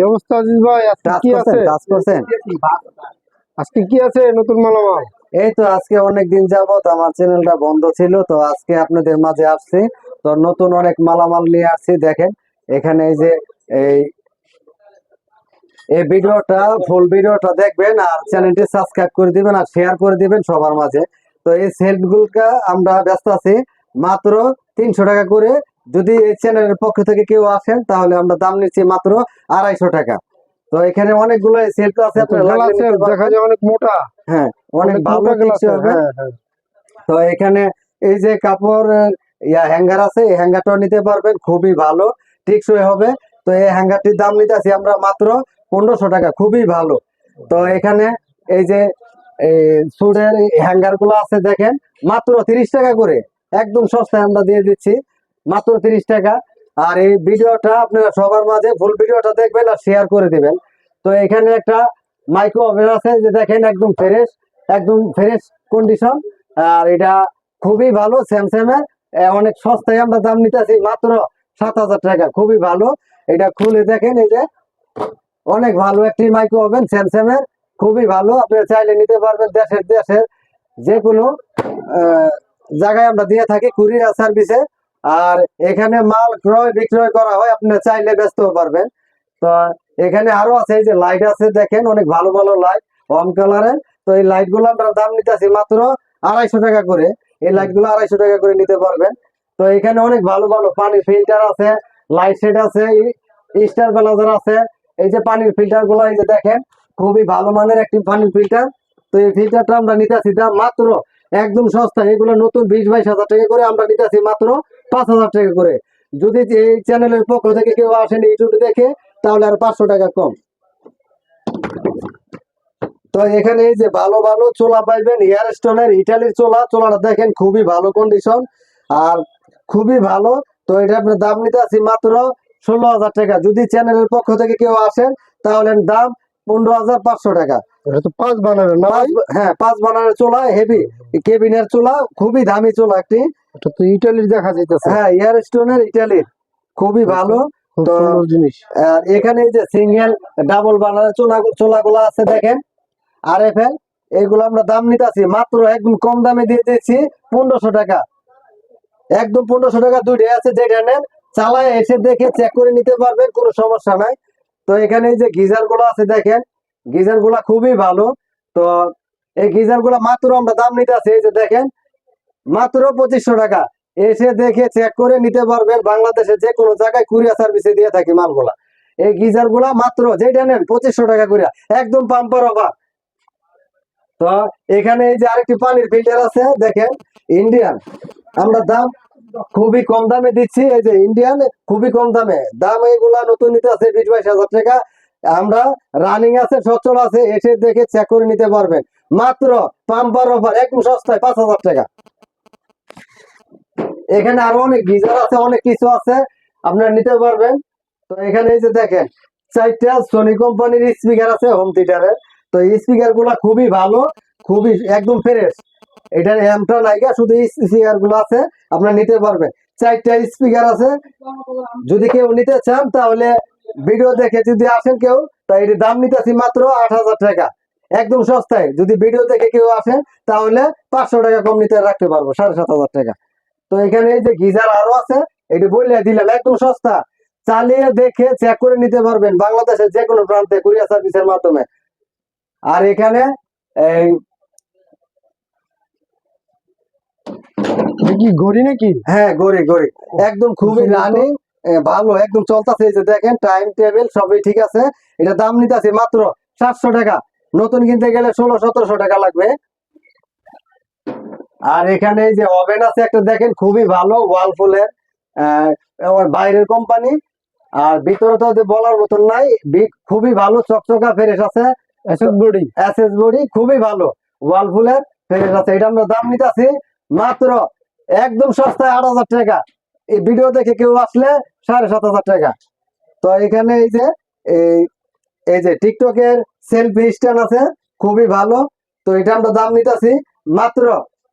কি অবস্থা আজিজ ভাই? আজকে কি আছে? কাজ করছেন। আজকে কি আছে নতুন মালামাল? এই তো আজকে অনেক দিন যাবত আমার চ্যানেলটা বন্ধ ছিল তো আজকে আপনাদের মাঝে আসছি। তো নতুন অনেক মালামাল নিয়ে আসছি দেখেন। এখানে এই যে এই এই ভিডিওটা ফুল ভিডিওটা দেখবেন আর চ্যানেলটি সাবস্ক্রাইব করে দিবেন আর শেয়ার করে দিবেন সবার মাঝে। তো এই সেলগুলোকে আমরা ব্যস্ত আছি মাত্র তিনশো টাকা করে যদি এই চ্যানেলের পক্ষ থেকে কেউ আসেন তাহলে আমরা দাম নিচ্ছি মাত্র আড়াইশো টাকা। তো এখানে অনেকগুলো সেল আছে আপনারা আছে, দেখা যায় অনেক মোটা। হ্যাঁ অনেক ভালো হবে। হ্যাঁ, হ্যাঁ। তো এখানে এই যে কাপড় ইয়া হ্যাঙ্গার আছে এই হ্যাঙ্গারটাও নিতে পারবেন খুবই ভালো টেকসই হবে। তো এই হ্যাঙ্গারটির দাম নিতে নিতেছি আমরা মাত্র পনেরোশো টাকা খুবই ভালো। তো এখানে এই যে এই সুডের হ্যাঙ্গারগুলো আছে দেখেন মাত্র তিরিশ টাকা করে একদম সস্তায় আমরা দিয়ে দিচ্ছি। মাত্র তিরিশ টাকা। আর এই ভিডিওটা আপনারা সবার মাঝে ফুল ভিডিওটা দেখবেন আর শেয়ার করে দিবেন। তো এখানে একটা মাইক্রো ওভেন আছে, যে দেখেন একদম ফ্রেশ একদম ফ্রেশ কন্ডিশন আর এটা খুবই ভালো স্যামসাংয়ের অনেক সস্তায় আমরা দাম নিতেছি মাত্র সাত হাজার টাকা। খুবই ভালো। এটা খুলে দেখেন, এই যে অনেক ভালো একটি মাইক্রো ওভেন স্যামসাংয়ের খুবই ভালো। আপনারা চাইলে নিতে পারবেন দেশের দেশের যে কোনো জায়গায় আমরা দিয়ে থাকি, কুরিয়ার সার্ভিসে আর এখানে মাল ক্রয় বিক্রয় করা হয়, আপনি চাইলে ব্যস্ত পারবেন। তো এখানে আরও আছে, এই যে লাইট আছে, দেখেন, অনেক ভালো ভালো লাইট হোম কালারের তো এই লাইটগুলো আমরা দাম নিতেছি মাত্র আড়াইশো টাকা করে। এই লাইটগুলো আড়াইশো টাকা করে নিতে পারবেন। তো এখানে অনেক ভালো ভালো পানির ফিল্টার আছে লাইট সেট আছে স্টার ব্লাজার আছে। এই যে পানির ফিল্টারগুলো, এই যে দেখেন, খুবই ভালো মানের একটি পানির ফিল্টার তো এই ফিল্টারটা আমরা নিতেছি দাম মাত্র একদম সস্তা এগুলো নতুন বিশ বাইশ হাজার টাকা করে আমরা নিতেছি মাত্র পাঁচ হাজার টাকা করে। যদি এই চ্যানেলের পক্ষ থেকে কেউ আসেন ইউটিউবে দেখে তাহলে আর পাঁচশো টাকা কম। তো এখানে এই যে ভালো ভালো চোলা পাইবেন হেয়ার স্টোনের ইটালির চোলা চোলাটা দেখেন খুবই ভালো কন্ডিশন আর খুবই ভালো তো এটা আপনার দাম নিতে আছি মাত্র ষোলো হাজার টাকা। যদি চ্যানেলের পক্ষ থেকে কেউ আসেন তাহলে দাম পনেরো হাজার পাঁচশো টাকা। পাঁচ না হ্যাঁ পাঁচ বানানোর চোলা হেভি। কেবিনের চোলা খুবই দামি চোলা একটি। এটা তো ইটালির দেখা যাইতেছে। হ্যাঁ এয়ার স্টোনের ইটালির। খুবই ভালো। তো- জিনিস। আর এখানে যে সিঙ্গেল ডাবল বানানোর চোলা চোলাগুলো আছে দেখেন। আর এফ এল এইগুলো আমরা দাম নিতেছি মাত্র একদম কম দামে দিয়ে দিচ্ছি পনেরোশো টাকা। একদম পনেরোশো টাকা দুইটাই আছে যেটা নেন চালায় এসে দেখে চেক করে নিতে পারবেন কোনো সমস্যা নাই। তো এখানে এই যে গিজারগুলো আছে দেখেন গিজারগুলা খুবই ভালো। তো এই গিজারগুলা মাত্র আমরা দাম নিতেছি এই যে দেখেন মাত্র পঁচিশশো টাকা। এসে দেখে চেক করে নিতে পারবেন বাংলাদেশে যে কোনো জায়গায় কুরিয়ার সার্ভিসে দিয়ে থাকি মালগুলা। এই গিজারগুলা মাত্র যেটা নেন পঁচিশশো টাকা করে, একদম পাম্পার অফার তো এখানে এই যে আরেকটি পানির ফিল্টার আছে, দেখেন ইন্ডিয়ান আমরা দাম খুবই কম দামে দিচ্ছি, এই যে ইন্ডিয়ান খুবই কম দামে। দাম এইগুলা নতুন নিতে আছে বিশ বাইশ হাজার টাকা। আমরা রানিং আছে সচল আছে, এসে দেখে চেক করে নিতে পারবেন। মাত্র পাম্পার অফার একদম সস্তায় পাঁচ হাজার টাকা। এখানে আরও অনেক গিজার আছে, অনেক কিছু আছে, আপনারা নিতে পারবেন। তো এখানে এই যে দেখেন, চারটা সোনি কোম্পানির স্পিকার আছে হোম থিয়েটারের তো স্পিকারগুলা খুবই ভালো, খুবই একদম ফ্রেশ এটার অ্যামটা নাইকা, শুধু স্পিকারগুলো আছে, আপনারা নিতে পারবেন। চারটা স্পিকার আছে, যদি কেউ নিতে চান, তাহলে ভিডিও দেখে যদি আসেন কেউ তাই এটির দাম নিতেছি মাত্র আট হাজার টাকা। একদম সস্তায়, যদি ভিডিও দেখে কেউ আসেন, তাহলে পাঁচশো টাকা কম নিতে রাখতে পারব, সাড়ে সাত হাজার টাকা। তো এখানে এই যে গিজার আরও আছে এটি বললে দিলাম একদম সস্তা। চালিয়ে দেখে চেক করে নিতে পারবেন বাংলাদেশের যে কোনো প্রান্তে কুরিয়ার সার্ভিসের মাধ্যমে। আর এখানে এই কি নাকি? হ্যাঁ গড়ি গড়ি একদম খুবই রানিং ভালো একদম চলতেছে এই যে দেখেন টাইম টেবিল সবই ঠিক আছে। এটা দাম নিতেছে মাত্র সাতশো টাকা। নতুন কিনতে গেলে ষোলো সতেরোশো টাকা লাগবে। আর এখানে এই যে ওভেন আছে একটা দেখেন খুবই ভালো ওয়ালফুলের বাইরের কোম্পানি আর ভিতরে তো বলার মতন নাই খুবই ভালো চকচকা ফ্রেশ আছে। এসএস বডি এসএস বডি খুবই ভালো ওয়ালফুলের ফ্রেশ আছে। এটা আমরা দাম নিতেছি মাত্র একদম সস্তায় আট হাজার টাকা। এই ভিডিও দেখে কেউ আসলে সাড়ে সাত হাজার টাকা। তো এখানে এই যে এই এই যে টিকটকের সেলফি স্ট্যান্ড আছে খুবই ভালো। তো এটা আমরা দাম নিতেছি মাত্র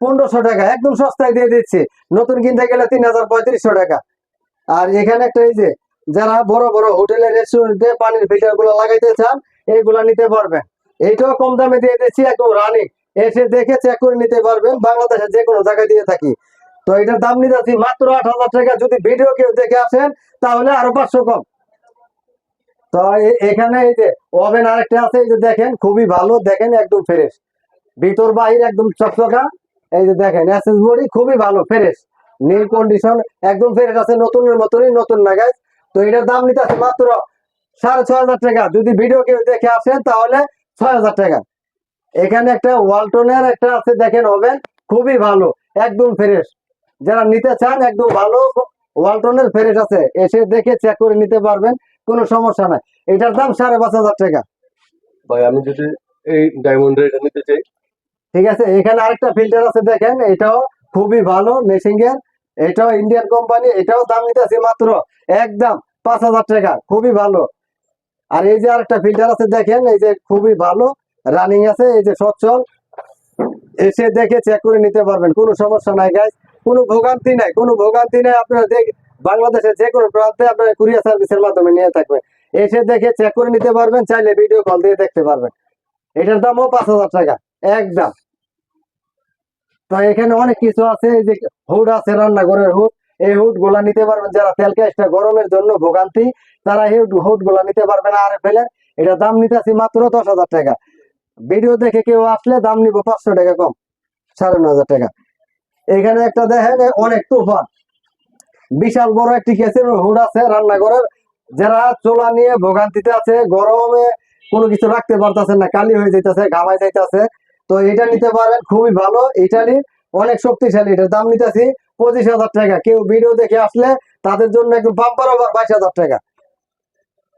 পনেরোশো টাকা, একদম সস্তায় দিয়ে দিচ্ছি। নতুন কিনতে গেলে তিন হাজার পঁয়ত্রিশশো টাকা। আর এখানে একটা এই যে, যারা বড় বড় হোটেলে রেস্টুরেন্টে পানির ফিল্টারগুলো লাগাইতে চান এইগুলা নিতে পারবেন। এইটাও কম দামে দিয়ে দিচ্ছি, একদম রানিং। এসে দেখে চেক করে নিতে পারবেন, বাংলাদেশের যে কোনো জায়গায় দিয়ে থাকি। তো এটার দাম নিতেছি মাত্র আট হাজার টাকা। যদি ভিডিও কেউ দেখে আসেন, তাহলে আরও পাঁচশো কম। তো এখানে এই যে ওভেন আরেকটা আছে, এই যে দেখেন, খুবই ভালো, দেখেন একদম ফ্রেশ ভিতর, বাহির একদম চকচকা। এই যে দেখেন এসএস বডি খুবই ভালো ফ্রেশ নীল কন্ডিশন একদম ফ্রেশ আছে, নতুনের মতনই, নতুন না, guys। তো এটার দাম নিতে আছে মাত্র সাড়ে ছয় হাজার টাকা। যদি ভিডিও কেউ দেখে আসেন, তাহলে ছয় হাজার টাকা। এখানে একটা ওয়ালটনের একটা আছে, দেখেন ওভেন খুবই ভালো, একদম ফ্রেশ যারা নিতে চান, একদম ভালো ওয়ালটনের ফ্রেশ আছে। এসে দেখে চেক করে নিতে পারবেন, কোনো সমস্যা নাই। এটার দাম সাড়ে পাঁচ হাজার টাকা। ভাই, আমি যদি এই ডায়মন্ডের এটা নিতে চাই ঠিক আছে? এখানে আরেকটা ফিল্টার আছে দেখেন, এটাও খুবই ভালো মেশিং এর। এটাও ইন্ডিয়ান কোম্পানি এটাও দাম নিতেছে মাত্র একদম পাঁচ হাজার টাকা, খুবই ভালো। আর এই যে আরেকটা ফিল্টার আছে দেখেন, এই যে খুবই ভালো রানিং আছে, এই যে সচ্ছল। এসে দেখে চেক করে নিতে পারবেন, কোনো সমস্যা নাই গাইজ কোনো ভোগান্তি নাই, কোনো ভোগান্তি নাই, আপনারা দেখ বাংলাদেশের যে কোনো প্রান্তে আপনারা কুরিয়ার সার্ভিসের মাধ্যমে নিয়ে থাকবেন। এসে দেখে চেক করে নিতে পারবেন, চাইলে ভিডিও কল দিয়ে দেখতে পারবেন। এটার দামও পাঁচ হাজার টাকা। একদম। তো এখানে অনেক কিছু আছে যে হুড আছে রান্নাঘরের হুড, এই হুডগুলা নিতে পারবেন যারা তেল গ্যাসটা গরমের জন্য ভোগান্তি, তারা এই হুডগুলা নিতে পারবেন আর ফেলে এটা দাম নিতেছি মাত্র দশ হাজার টাকা। ভিডিও দেখে কেউ আসলে দাম নিব পাঁচশো টাকা কম, সাড়ে নয় হাজার টাকা। এখানে একটা দেখেন অনেক তুফান। বিশাল বড় একটি গ্যাসের হুড আছে রান্নাঘরের। যারা চোলা নিয়ে ভোগান্তিতে আছে, গরমে কোনো কিছু রাখতে পারতেছে না, কালি হয়ে যাইতেছে, ঘামাই যাইতেছে। তো এটা নিতে পারেন, খুবই ভালো। ইটালি অনেক শক্তিশালী। এটার দাম নিতেছি পঁচিশ হাজার টাকা। কেউ ভিডিও দেখে আসলে তাদের জন্য একটু বাম্পার ওভার বাইশ হাজার টাকা।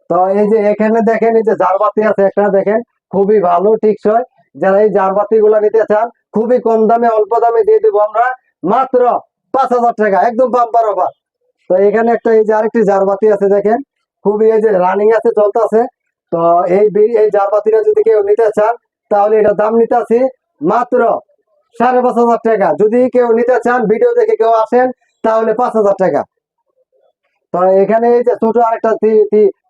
তো এই যে এখানে দেখেন, এই যে ঝাড়বাতি আছে, একটা দেখেন, খুবই ভালো, টিকসই। যারা এই ঝাড়বাতি গুলা নিতে চান, খুবই কম দামে, অল্প দামে দিয়ে দেবো আমরা। মাত্র পাঁচ হাজার টাকা, একদম বাম্পার ওভার তো এখানে একটা এই যে আরেকটি ঝাড়বাতি আছে, দেখেন। খুবই এই যে রানিং আছে, চলতেছে। তো এই এই ঝাড়বাতিটা যদি কেউ নিতে চান তাহলে এটা দাম নিতে আছি মাত্র সাড়ে পাঁচ হাজার টাকা। যদি কেউ নিতে চান, ভিডিও দেখে কেউ আসেন, তাহলে পাঁচ হাজার টাকা। তো এখানে এই যে ছোট আরেকটা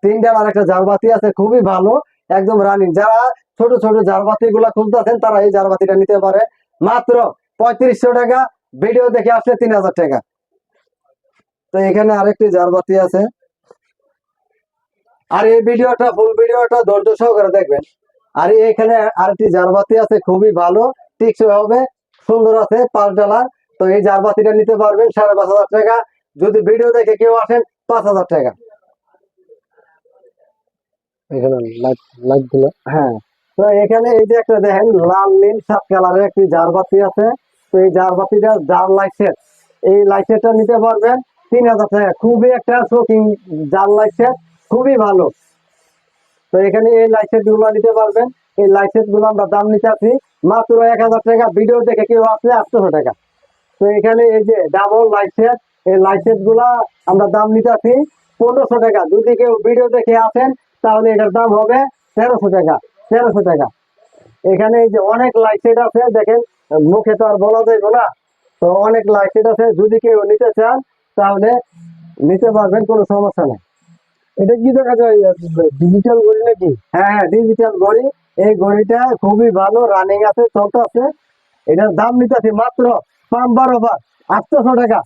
তিনটার আরেকটা ঝাড়বাতি আছে, খুবই ভালো, একদম রানিং যারা ছোট ছোট ঝাড়বাতি গুলা খুলতেছেন, তারা এই ঝাড়বাতিটা নিতে পারে। মাত্র পঁয়ত্রিশশো টাকা, ভিডিও দেখে আসলে তিন হাজার টাকা। তো এখানে আরেকটি ঝাড়বাতি আছে। আর এই ভিডিওটা, ফুল ভিডিওটা ধৈর্য সহকারে দেখবেন। আর এখানে আরেকটি জারবাতি আছে খুবই ভালো টিকসই হবে সুন্দর আছে পাঁচ ডলার তো এই জারবাতিটা নিতে পারবেন সাড়ে পাঁচ হাজার টাকা। যদি ভিডিও দেখে কেউ আসেন পাঁচ হাজার টাকা। এখানে লাইট লাইটগুলো। হ্যাঁ। তো এখানে এই যে একটা দেখেন লাল নীল সাত কালারের একটি জারবাতি আছে। তো এই জারবাতিটা জার লাইসেট এই লাইসেটটা নিতে পারবেন। তিন হাজার টাকা। খুবই একটা শোকিং জার লাইসেট খুবই ভালো। তো এখানে এই লাইসেন্সগুলো নিতে পারবেন। এই লাইসেন্সগুলো আমরা দাম নিতে আছি মাত্র এক হাজার টাকা। ভিডিও দেখে কেউ আসলে আটশোশো টাকা। তো এখানে এই যে ডাবল লাইসেন্স এই লাইসেন্সগুলা আমরা দাম নিতে আছি পনেরোশো টাকা। যদি কেউ ভিডিও দেখে আসেন, তাহলে এটার দাম হবে তেরোশো টাকা তেরোশো টাকা। এখানে এই যে অনেক লাইসেন্স আছে, দেখেন, মুখে তো আর বলা যাইব না। তো অনেক লাইসেন্স আছে, যদি কেউ নিতে চান, তাহলে নিতে পারবেন, কোনো সমস্যা নেই। এটা কি দেখা যায়? ডিজিটাল ঘড়ি নাকি? হ্যাঁ হ্যাঁ ডিজিটাল ঘড়ি এই ঘড়িটা খুবই ভালো রানিং আছে চলতে আছে। এটার দাম নিতেছি মাত্র পাম্বার ওভার আটশোশো টাকা।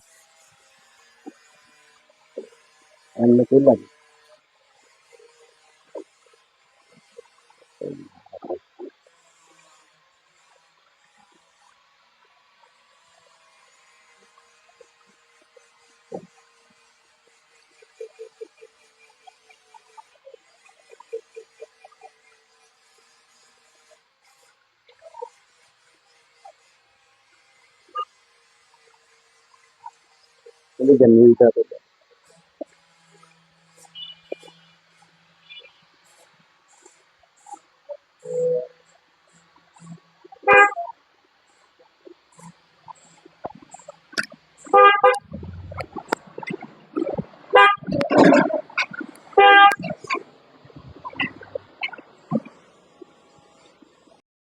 এটা নীলটা